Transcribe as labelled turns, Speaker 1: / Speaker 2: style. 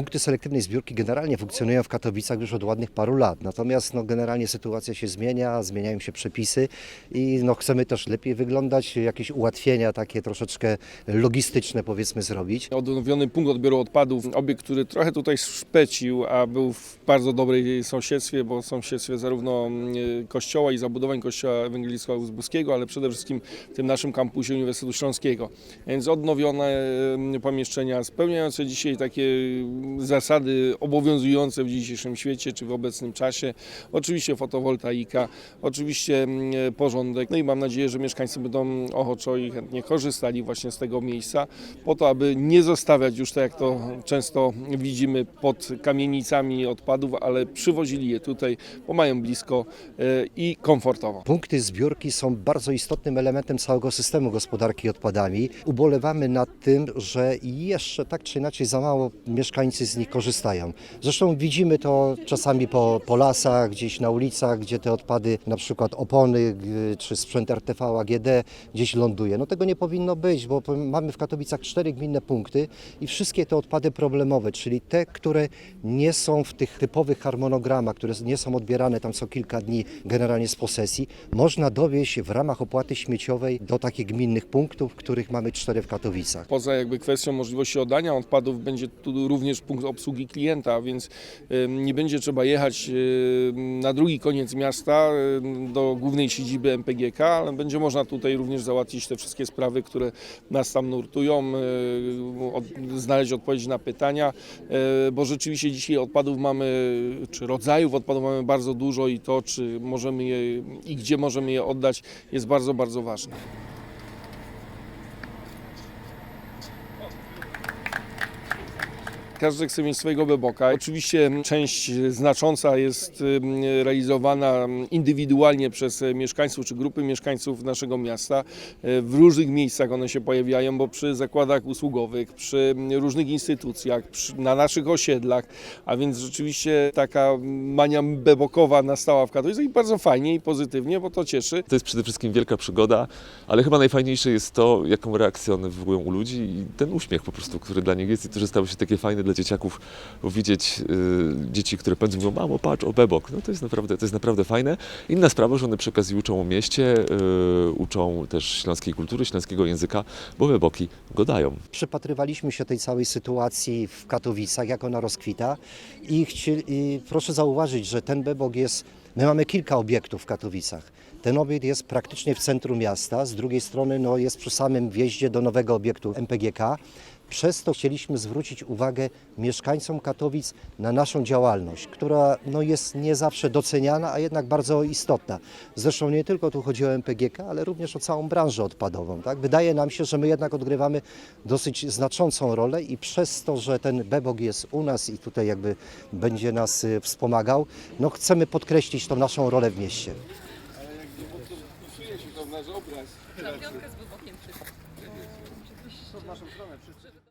Speaker 1: Punkty selektywnej zbiórki generalnie funkcjonują w Katowicach już od ładnych paru lat. Natomiast no, generalnie sytuacja się zmienia, zmieniają się przepisy i no, chcemy też lepiej wyglądać, jakieś ułatwienia takie troszeczkę logistyczne powiedzmy zrobić.
Speaker 2: Odnowiony punkt odbioru odpadów, obiekt, który trochę tutaj szpecił, a był w bardzo dobrej sąsiedztwie, bo sąsiedztwie zarówno mm, kościoła i zabudowań kościoła ewangelickiego Uzbuskiego, ale przede wszystkim w tym naszym kampusie Uniwersytetu Śląskiego. Więc odnowione mm, pomieszczenia spełniające dzisiaj takie zasady obowiązujące w dzisiejszym świecie czy w obecnym czasie. Oczywiście fotowoltaika, oczywiście mm, porządek. No i mam nadzieję, że mieszkańcy będą ochoczo i chętnie korzystali właśnie z tego miejsca po to, aby nie zostawiać już tak jak to często widzimy pod kamienicami odpadów, ale przywozili je tutaj, bo mają blisko e, i komfortowo.
Speaker 1: Punkty zbiórki są bardzo istotnym elementem całego systemu gospodarki odpadami. Ubolewamy nad tym, że jeszcze tak czy inaczej za mało mieszkańcy z nich korzystają. Zresztą widzimy to czasami po, po lasach, gdzieś na ulicach, gdzie te odpady, na przykład opony g- czy sprzęt RTV AGD gdzieś ląduje. No tego nie powinno być, bo mamy w Katowicach cztery gminne punkty i wszystkie te odpady problemowe, czyli te, które nie są w tych typowych harmonogramach, które nie są odbierane tam co kilka dni generalnie z posesji, można dowieść w ramach opłaty śmieciowej do takich gminnych punktów, których mamy cztery w Katowicach.
Speaker 2: Poza jakby kwestią możliwości oddania odpadów będzie tu również punkt obsługi klienta, więc nie będzie trzeba jechać na drugi koniec miasta do głównej siedziby MPGK, ale będzie można tutaj również załatwić te wszystkie sprawy, które nas tam nurtują, znaleźć odpowiedzi na pytania, e, bo rzeczywiście dzisiaj odpadów mamy, czy rodzajów odpadów mamy bardzo dużo i to, czy możemy je i gdzie możemy je oddać jest bardzo, bardzo ważne. Każdy chce mieć swojego beboka. Oczywiście część znacząca jest realizowana indywidualnie przez mieszkańców czy grupy mieszkańców naszego miasta. E, W różnych miejscach one się pojawiają, bo przy zakładach usługowych, przy różnych instytucjach, przy, na naszych osiedlach, a więc rzeczywiście taka mania bebokowa nastała w Katowicach i bardzo fajnie i pozytywnie, bo to cieszy.
Speaker 3: To jest przede wszystkim wielka przygoda, ale chyba najfajniejsze jest to, jaką reakcję one wywołują u ludzi i ten uśmiech po prostu, który dla nich jest i to, że stało się takie fajne dla dzieciaków, widzieć y, dzieci, które pędzą mówią, mamo patrz, o bebok, no to jest naprawdę, to jest naprawdę fajne. Inna sprawa, że one przy okazji uczą o mieście, y, uczą też śląskiej kultury, śląskiego języka, bo beboki go dają.
Speaker 1: Przypatrywaliśmy się tej całej sytuacji w Katowicach, jak ona rozkwita i, chci, i proszę zauważyć, że ten bebok jest, my mamy kilka obiektów w Katowicach. Ten obiekt jest praktycznie w centrum miasta, z drugiej strony no, jest przy samym wjeździe do nowego obiektu MPGK. Przez to chcieliśmy zwrócić uwagę mieszkańcom Katowic na naszą działalność, która no, jest nie zawsze doceniana, a jednak bardzo istotna. Zresztą nie tylko tu chodzi o MPGK, ale również o całą branżę odpadową. Tak? Wydaje nam się, że my jednak odgrywamy dosyć znaczącą rolę i przez to, że ten bebok jest u nas i tutaj jakby będzie nas y, wspomagał, no chcemy podkreślić tą naszą rolę w mieście.
Speaker 4: Piątkę z wybokiem przy.